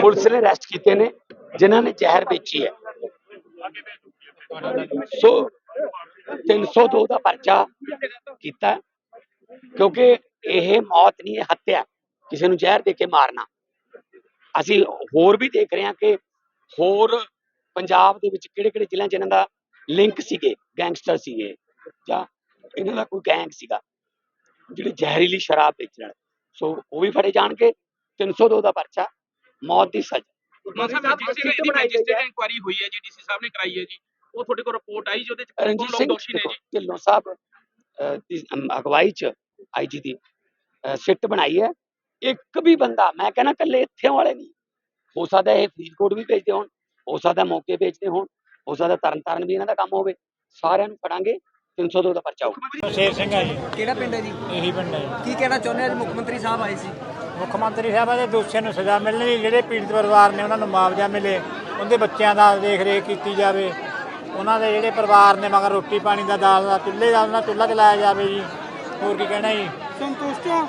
Police ਨੇ arrest ਕੀਤੇ ਨੇ ਜਿਨ੍ਹਾਂ ਨੇ ਜ਼ਹਿਰ ਵੇਚੀ ਹੈ। ਸੋ 302 ਦਾ ਪਰਚਾ ਕੀਤਾ ਕਿਉਂਕਿ ਇਹ ਮੌਤ ਨਹੀਂ ਹੈ ਹੱਤਿਆ ਕਿਸੇ ਨੂੰ ਜ਼ਹਿਰ ਦੇ ਕੇ ਮਾਰਨਾ। ਅਸੀਂ ਹੋਰ ਵੀ ਦੇਖ ਰਹੇ ਹਾਂ ਕਿ ਹੋਰ ਪੰਜਾਬ ਦੇ ਵਿੱਚ ਕਿਹੜੇ ਕਿਹੜੇ ਜ਼ਿਲ੍ਹਿਆਂ 'ਚ ਇਹਨਾਂ ਦਾ ਲਿੰਕ ਸੀਗੇ ਗੈਂਗਸਟਰ ਸੀਗੇ ਜਾਂ ਇਹਨਾਂ ਦਾ ਕੋਈ ਗੈਂਗ ਸੀਗਾ ਜਿਹੜੇ ਜ਼ਹਿਰੀਲੀ ਸ਼ਰਾਬ ਵੇਚਣ ਸੋ ਉਹ ਵੀ ਫੜੇ ਜਾਣਗੇ 302 ਦਾ ਪਰਚਾ ਮੌਤ ਦੀ ਸਜ਼ਾ। ਇਨਕੁਆਇਰੀ ਹੋਈ ਹੈ ਜੀ ਡੀਸੀ ਸਾਹਿਬ ਨੇ ਕਰਾਈ ਹੈ ਜੀ। ਉਹ ਤੁਹਾਡੇ ਕੋਲ ਰਿਪੋਰਟ ਆਈ ਜਿਹਦੇ ਚ ਕੌਣ ਰਣਜੀਤ ਲੋਕ ਸਿੰਘ ਦੋਸ਼ੀ ਨੇ ਦੇਖੋ, ਜੀ? ਢਿੱਲੋਂ ਸਾਹਿਬ ਅਹ, ਦੀ ਅਮ, ਅਗਵਾਈ ਚ ਆਈਜੀ ਦੀ ਅਹ, ਸਿੱਟ ਬਣਾਈ ਹੈ। ਇੱਕ ਵੀ ਬੰਦਾ ਮੈਂ ਕਹਿੰਦਾ ਕੱਲੇ ਇੱਥੇ ਵਾਲੇ ਨਹੀਂ। ਹੋ ਸਕਦਾ ਇਹ ਫਰੀਦਕੋਟ ਵੀ ਭੇਜਦੇ ਹੋਣ ਹੋ ਸਕਦਾ ਮੌਕੇ ਭੇਜਦੇ ਹੋਣ ਹੋ ਸਕਦਾ ਤਰਨ ਤਾਰਨ ਵੀ ਇਹਨਾਂ ਦਾ ਕੰਮ ਹੋਵੇ। ਸਾਰਿਆਂ ਨੂੰ ਫੜਾਂਗੇ 302 ਦਾ ਪਰਚਾ ਹੋਊਗਾ ਸ਼ੇਰ ਸਿੰਘ ਆ ਜੀ। ਕਿਹੜਾ ਪਿੰਡ ਹੈ ਜੀ? ਇਹੀ ਪਿੰਡ ਹੈ। ਕੀ ਕਹਿਣਾ ਚਾਹੁੰਦੇ ਅੱਜ ਮੁੱਖ ਮੰਤਰੀ ਸਾਹਿਬ ਆਏ ਸੀ। ਮੁੱਖ ਮੰਤਰੀ ਸਾਹਿਬ ਦੇ ਦੋਸ਼ੀਆਂ ਨੂੰ ਸਜ਼ਾ ਮਿਲਣੀ ਜਿਹੜੇ ਪੀੜਤ ਪਰਿਵਾਰ ਨੇ ਉਹਨਾਂ ਨੂੰ ਮੁਆਵਜ਼ਾ ਮਿਲੇ ਉਹਦੇ ਬੱਚਿਆਂ ਦਾ ਦੇਖ ਰੇਖ ਕੀਤੀ ਜਾਵੇ ਉਹਨਾਂ ਦੇ ਜਿਹੜੇ ਪਰਿਵਾਰ ਨੇ ਮਗਰ ਰੋਟੀ ਪਾਣੀ ਦਾ ਦਾਲ ਦਾ ਚੁੱਲ੍ਹੇ ਦਾ ਉਹਨਾਂ ਚੁੱਲ੍ਹਾ ਚਲਾਇਆ ਜਾਵੇ ਜੀ ਹੋਰ ਕੀ ਕਹਿਣਾ ਜੀ? ਸੰਤੁਸ਼ਟ ਹੋ?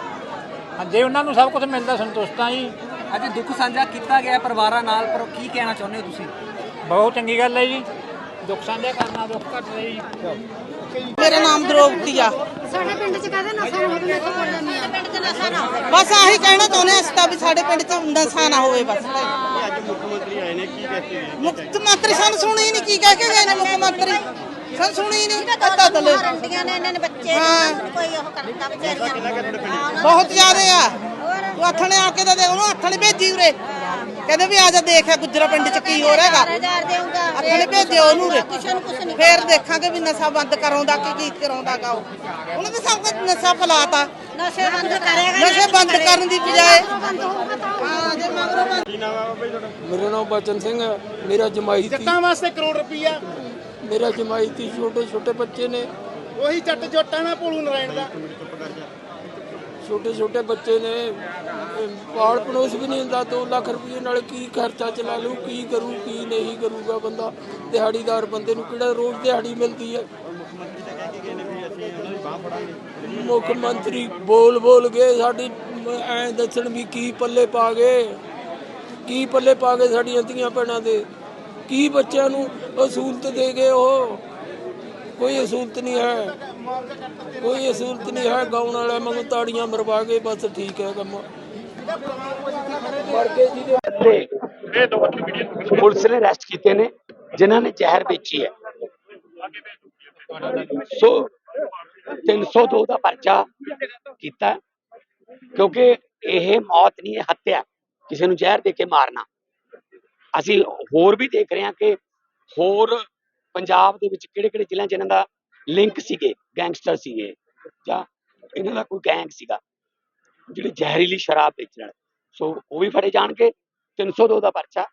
ਹਾਂ, ਜੇ ਉਹਨਾਂ ਨੂੰ ਸਭ ਕੁਝ ਮਿਲਦਾ ਸੰਤੁਸ਼ਟਾਂ ਜੀ। ਅੱਜ ਦੁੱਖ ਸਾਂਝਾ ਕੀਤਾ ਗਿਆ ਪਰਿਵਾਰਾਂ ਨਾਲ ਪਰ ਕੀ ਕਹਿਣਾ ਚਾਹੁੰਦੇ ਹੋ ਤੁਸੀਂ? ਬਹੁਤ ਚੰਗੀ ਗੱਲ ਹੈ ਜੀ। ਦੁੱਖ ਸਾਂਝਾ ਕਰਨਾ ਦੁੱਖ ਘਟਦਾ ਜੀ। ਮੇਰਾ ਨਾਮ ਦ੍ਰੋਪਦੀ ਆ। ਸਾਡੇ ਪਿੰਡ ਚ ਕਹਦੇ ਨਸ਼ਾ ਨਾ ਹੋਵੇ ਇੱਥੇ ਬੋਲਦੇ ਨਹੀਂ ਆ ਪਿੰਡ ਚ ਨਸ਼ਾ ਨਾ ਹੋਵੇ ਬਸ ਆਹੀ ਕਹਿਣਾ ਚਾਹੁੰਦੇ ਅਸੀਂ ਤਾਂ ਵੀ ਸਾਡੇ ਪਿੰਡ 'ਚ ਨਸ਼ਾ ਨਾ ਹੋਵੇ ਬਸ। ਮੁੱਖ ਮੰਤਰੀ ਸਾਨੂੰ ਸੁਣੀ ਨਹੀਂ ਕੀ ਕਹਿ ਕੇ ਗਏ ਨੇ ਮੁੱਖ ਮੰਤਰੀ ਸਾਨੂੰ ਸੁਣੀ ਨਹੀਂ ਪਤਾ ਤਲੇ ਰੰਡੀਆਂ ਨੇ ਇਹਨਾਂ ਨੇ ਬੱਚੇ ਹਾਂ। ਨੇ ਕੋਈ ਉਹ ਕਰਦਾ ਵਿਚਾਰੀਆਂ ਬਹੁਤ ਜ਼ਿਆਦੇ ਆ। ਉਹ ਆਥਣੇ ਆ ਕੇ ਤਾਂ ਦੇ ਉਹਨੂੰ ਆਥਣੇ ਭੇਜੀ ਉਰੇ। ਕਹਿੰਦੇ ਵੀ ਆ ਜਾ ਦੇਖਿਆ ਗੁੱਜਰਾ ਪਿੰਡ 'ਚ ਕੀ ਹੋ ਰਿਹਾਗਾ ਆਥਣੇ ਭੇਜਿਓ ਉਹਨੂੰ ਉਰੇ। ਨੂੰ ਫੇਰ ਦੇਖਾਂਗੇ ਵੀ ਨਸ਼ਾ ਬੰਦ ਕਰਾਉਂਦਾ ਕਿ ਕੀ ਕਰਾਉਂਦਾਗਾ ਉਹ। ਉਹਨੇ ਤਾਂ ਸਭ ਕੁਝ ਨਸ਼ਾ ਫਲਾਤਾ। ਨਸ਼ੇ ਬੰਦ ਕਰੇਗਾ ਨਸ਼ੇ ਬੰਦ ਕਰਨ ਦੀ ਬਜਾਏ। ਬੰਦ ਹੋਊਗਾ ਤਾਂ। ਹਾਂ ਜੇ ਮਗਰੋਂ ਮੇਰਾ ਨਾਮ ਬਚਨ ਸਿੰਘ ਹੈ। ਮੇਰਾ ਜਮਾਈ ਤੀ ਜੱਟਾਂ ਵਾਸਤੇ ਕਰੋੜ ਰੁਪਈਆ। ਮੇਰਾ ਜਮਾਈ ਤੀ ਛੋਟੇ ਛੋਟੇ ਬੱਚੇ ਨੇ। ਉਹੀ ਜੱਟ ਜੋਟਾਂ ਨਾਲ ਭੋਲੂ ਨਾਰਾਇਣ ਦਾ। ਛੋਟੇ ਛੋਟੇ ਬੱਚੇ ਨੇ ਅਮ, ਪਾਲ ਪੜੋਸ ਵੀ ਨਹੀਂ ਹੁੰਦਾ 2 ਲੱਖ ਰੁਪਏ ਨਾਲ ਕੀ ਖਰਚਾ ਚਲਾ ਲੂ ਕੀ ਕਰੂ ਕੀ ਨਹੀਂ ਕਰੂਗਾ ਬੰਦਾ। ਦਿਹਾੜੀਦਾਰ ਬੰਦੇ ਨੂੰ ਕਿਹੜਾ ਰੋਜ਼ ਦਿਹਾੜੀ ਮਿਲਦੀ ਹੈ? ਮੁੱਖ ਮੰਤਰੀ ਬੋਲ ਬੋਲ ਕੇ ਸਾਡੀ ਐ ਦੱਸਣ ਵੀ ਕੀ ਪੱਲੇ ਪਾ ਗਏ। ਕੀ ਪੱਲੇ ਪਾ ਗਏ ਸਾਡੀਆਂ ਧੀਆਂ ਭੈਣਾਂ ਦੇ? ਕੀ ਬੱਚਿਆਂ ਨੂੰ ਸਹੂਲਤ ਦੇ ਗਏ ਉਹ? ਕੋਈ ਸਹੂਲਤ ਨਹੀਂ ਹੈ। ਕੋਈ ਅਸੂਲਤ ਨਹੀਂ ਹੈ, ਗਾਉਣ ਵਾਲਾ ਮੰਗ ਤਾੜੀਆਂ ਮਰਵਾ ਕੇ ਬਸ ਠੀਕ ਹੈ ਕੰਮ। ਪੁਲਿਸ ਨੇ ਅਰੈਸਟ ਕੀਤੇ ਨੇ, ਜਿਨ੍ਹਾਂ ਨੇ ਜ਼ਹਿਰ ਵੇਚੀ ਹੈ। ਸੋ 302 ਦਾ ਪਰਚਾ ਕੀਤਾ ਕਿਉਂਕਿ ਇਹ ਮੌਤ ਨਹੀਂ ਹੈ ਹੱਤਿਆ ਕਿਸੇ ਨੂੰ ਜ਼ਹਿਰ ਦੇ ਕੇ ਮਾਰਨਾ। ਅਸੀਂ ਹੋਰ ਵੀ ਦੇਖ ਰਹੇ ਹਾਂ ਕਿ ਹੋਰ ਪੰਜਾਬ ਦੇ ਵਿੱਚ ਕਿਹੜੇ ਕਿਹੜੇ ਜ਼ਿਲ੍ਹਿਆਂ 'ਚ ਇਹਨਾਂ ਦਾ ਲਿੰਕ ਸੀਗੇ ਗੈਂਗਸਟਰ ਸੀਗੇ ਜਾਂ ਇਹਨਾਂ ਦਾ ਕੋਈ ਗੈਂਗ ਸੀਗਾ ਜਿਹੜੇ ਜ਼ਹਿਰੀਲੀ ਸ਼ਰਾਬ ਵੇਚਣ ਵਾਲੇ। ਸੋ ਉਹ ਵੀ ਫੜੇ ਜਾਣਗੇ 302 ਦਾ ਪਰਚਾ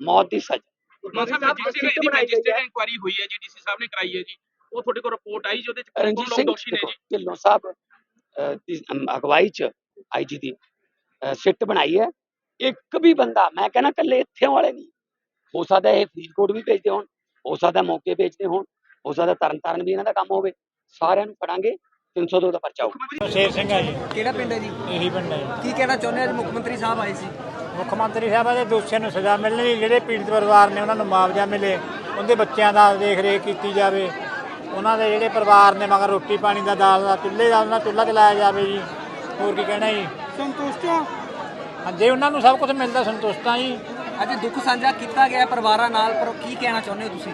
ਮੌਤ ਦੀ ਸਜ਼ਾ। ਮਾਨ ਸਾਹਿਬ ਜਿਸ ਦੀ ਮੈਜਿਸਟਰੇਟ ਇਨਕੁਆਇਰੀ ਹੋਈ ਹੈ ਜੀ ਡੀਸੀ ਸਾਹਿਬ ਨੇ ਕਰਾਈ ਹੈ ਜੀ ਉਹ ਤੁਹਾਡੇ ਕੋਲ ਰਿਪੋਰਟ ਆਈ ਜਿਹਦੇ ਚ ਕੌਣ ਰਣਜੀਤ ਲੋਕ ਸਿੰਘ ਦੋਸ਼ੀ ਨੇ ਦੇਖੋ, ਜੀ? ਢਿੱਲੋਂ ਸਾਹਿਬ ਅਹ, ਦੀ ਅਮ, ਅਗਵਾਈ ਚ ਆਈਜੀ ਦੀ ਅਹ, ਸਿੱਟ ਬਣਾਈ ਹੈ। ਇੱਕ ਵੀ ਬੰਦਾ ਮੈਂ ਕਹਿੰਦਾ ਕੱਲੇ ਇੱਥੇ ਵਾਲੇ ਨਹੀਂ ਹੋ ਸਕਦਾ ਇਹ ਫਰੀਦਕੋਟ ਵੀ ਭੇਜਦੇ ਹੋਣ ਹੋ ਸਕਦਾ ਮੌਕੇ ਭੇਜਦੇ ਹੋਣ ਹੋ ਸਕਦਾ ਤਰਨ ਤਾਰਨ ਵੀ ਇਹਨਾਂ ਦਾ ਕੰਮ ਹੋਵੇ। ਸਾਰਿਆਂ ਨੂੰ ਫੜਾਂਗੇ 302 ਦਾ ਪਰਚਾ ਹੋਊਗਾ। ਸ਼ੇਰ ਸਿੰਘ ਆ ਜੀ। ਕਿਹੜਾ ਪਿੰਡ ਹੈ ਜੀ? ਇਹੀ ਪਿੰਡ ਹੈ। ਕੀ ਕਹਿਣਾ ਚਾਹੁੰਦੇ ਅੱਜ ਮੁੱਖ ਮੰਤਰੀ ਸਾਹਿਬ ਆਏ ਸੀ? ਮੁੱਖ ਮੰਤਰੀ ਸਾਹਿਬ ਦੇ ਦੋਸ਼ੀਆਂ ਨੂੰ ਸਜ਼ਾ ਮਿਲਣੀ ਜਿਹੜੇ ਪੀੜਤ ਪਰਿਵਾਰ ਨੇ ਉਹਨਾਂ ਨੂੰ ਮੁਆਵਜ਼ਾ ਮਿਲੇ ਉਹਦੇ ਬੱਚਿਆਂ ਦਾ ਦੇਖ ਰੇਖ ਕੀਤੀ ਜਾਵੇ। ਉਹਨਾਂ ਦੇ ਜਿਹੜੇ ਪਰਿਵਾਰ ਨੇ ਮਗਰ ਰੋਟੀ ਪਾਣੀ ਦਾ ਦਾਲ ਦਾ ਚੁੱਲ੍ਹੇ ਦਾ ਉਹਨਾਂ ਚੁੱਲ੍ਹਾ ਚਲਾਇਆ ਜਾਵੇ ਜੀ। ਹੋਰ ਕੀ ਕਹਿਣਾ ਜੀ? ਸੰਤੁਸ਼ਟ ਹੋ? ਹਾਂ, ਜੇ ਉਹਨਾਂ ਨੂੰ ਸਭ ਕੁਝ ਮਿਲਦਾ ਸੰਤੁਸ਼ਟਾਂ ਜੀ। ਅੱਜ ਦੁੱਖ ਸਾਂਝਾ ਕੀਤਾ ਗਿਆ ਪਰਿਵਾਰਾਂ ਨਾਲ ਪਰ ਕੀ ਕਹਿਣਾ ਚਾਹੁੰਦੇ ਹੋ ਤੁਸੀਂ?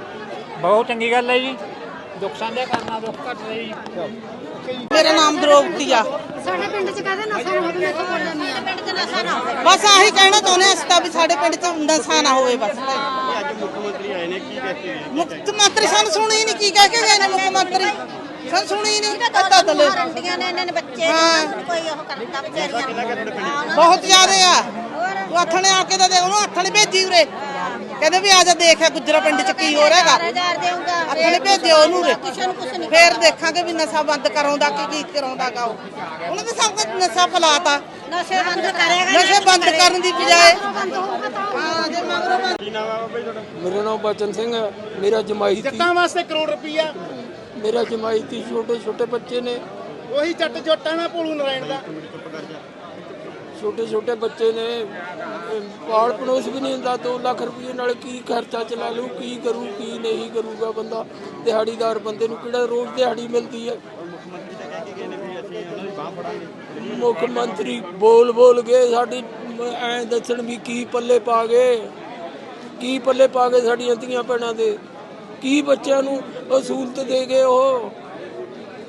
ਬਹੁਤ ਚੰਗੀ ਗੱਲ ਹੈ ਜੀ। ਦੁੱਖ ਸਾਂਝਾ ਕਰਨਾ ਦੁੱਖ ਘਟਦਾ ਜੀ। ਮੇਰਾ ਨਾਮ ਦ੍ਰੋਪਦੀ ਆ ਸਾਡੇ ਪਿੰਡ ਚ ਕਹਦੇ ਨਸ਼ਾ ਨਾ ਹੋਵੇ ਇੱਥੇ ਬੋਲਦੇ ਨਹੀਂ ਆ ਪਿੰਡ ਚ ਨਸ਼ਾ ਨਾ ਹੋਵੇ। ਬਸ ਆਹੀ ਕਹਿਣਾ ਚਾਹੁੰਦੇ ਹਾਂ ਅਸੀਂ ਤਾਂ ਵੀ ਸਾਡੇ ਪਿੰਡ 'ਚ ਨਸ਼ਾ ਨਾ ਹੋਵੇ ਬਸ। ਮੁੱਖ ਮੰਤਰੀ ਸਾਨੂੰ ਸੁਣੀ ਹੀ ਨਹੀਂ ਕੀ ਕਹਿ ਕੇ ਗਏ ਨੇ ਮੁੱਖ ਮੰਤਰੀ? ਸਾਨੂੰ ਸੁਣੀ ਹੀ ਨਹੀਂ ਪਤਾ ਤਲੇ ਰੰਡੀਆਂ ਨੇ ਇਹਨਾਂ ਨੇ ਬੱਚੇ ਹਾਂ। ਨੇ ਕੋਈ ਉਹ ਕਰਦਾ ਵਿਚਾਰੀਆਂ ਬਹੁਤ ਜ਼ਿਆਦੇ ਆ। ਉਹ ਆਥਣੇ ਆ ਕੇ ਤਾਂ ਦੇ ਉਹਨੂੰ ਆਥਣੇ ਭੇਜੀ ਉਰੇ। ਕਹਿੰਦੇ ਵੀ ਆ ਜਾ ਦੇਖਿਆ ਗੁੱਜਰਾ ਪਿੰਡ 'ਚ ਕੀ ਹੋ ਰਿਹਾਗਾ ਹਜ਼ਾਰ ਦੇਊਗਾ ਆਥਣੇ ਭੇਜਿਓ ਉਹਨੂੰ। ਨਹੀਂ ਫੇਰ ਦੇਖਾਂਗੇ ਵੀ ਨਸ਼ਾ ਬੰਦ ਕਰਾਉਂਦਾ ਕਿ ਕੀ ਕਰਾਉਂਦਾਗਾ ਉਹ। ਉਹਨੇ ਤਾਂ ਸਭ ਕੁਝ ਨਸ਼ਾ ਫਲਾਤਾ। ਨਸ਼ੇ ਬੰਦ ਕਰੇਗਾ ਨਸ਼ੇ ਬੰਦ ਕਰਨ ਦੀ ਬਜਾਏ। ਹਾਂ ਮਗਰੋਂ ਮੇਰਾ ਨਾਮ ਬਚਨ ਸਿੰਘ ਹੈ ਮੇਰਾ ਜਮਾਈ ਤੀ ਜੱਟਾਂ ਵਾਸਤੇ ਕਰੋੜ ਰੁਪਈਆ। ਮੇਰਾ ਜਮਾਈ ਤੀ ਛੋਟੇ ਛੋਟੇ ਬੱਚੇ ਨੇ। ਉਹੀ ਜੱਟ ਜੋਟਾਂ ਨਾਲ ਭੋਲੂ ਨਾਰਾਇਣ ਦਾ। ਛੋਟੇ ਛੋਟੇ ਬੱਚੇ ਨੇ ਅਮ, ਪਾਲ ਪੜੋਸ ਵੀ ਨਹੀਂ ਹੁੰਦਾ 2 ਲੱਖ ਰੁਪਏ ਨਾਲ ਕੀ ਖਰਚਾ ਚਲਾ ਲੂ ਕੀ ਕਰੂ ਕੀ ਨਹੀਂ ਕਰੂਗਾ ਬੰਦਾ। ਦਿਹਾੜੀਦਾਰ ਬੰਦੇ ਨੂੰ ਕਿਹੜਾ ਰੋਜ਼ ਦਿਹਾੜੀ ਮਿਲਦੀ ਹੈ? ਮੁੱਖ ਮੰਤਰੀ ਬੋਲ ਬੋਲ ਕੇ ਸਾਡੀ ਐ ਦੱਸਣ ਵੀ ਕੀ ਪੱਲੇ ਪਾ ਗਏ। ਕੀ ਪੱਲੇ ਪਾ ਗਏ ਸਾਡੀਆਂ ਧੀਆਂ ਭੈਣਾਂ ਦੇ? ਕੀ ਬੱਚਿਆਂ ਨੂੰ ਅਸੂਲਤ ਦੇ ਗਏ ਉਹ?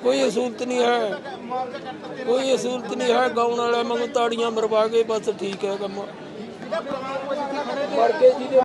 ਕੋਈ ਅਸੂਲਤ ਨਹੀਂ ਹੈ। ਕੋਈ ਅਸੂਲਤ ਨਹੀਂ ਹੈ ਗਾਉਣ ਵਾਲੇ ਵਾਂਗੂ ਤਾੜੀਆਂ ਮਰਵਾ ਕੇ ਬਸ ਠੀਕ ਹੈ ਕੰਮ। ਮਰ ਕੇ ਜਿਹਦੇ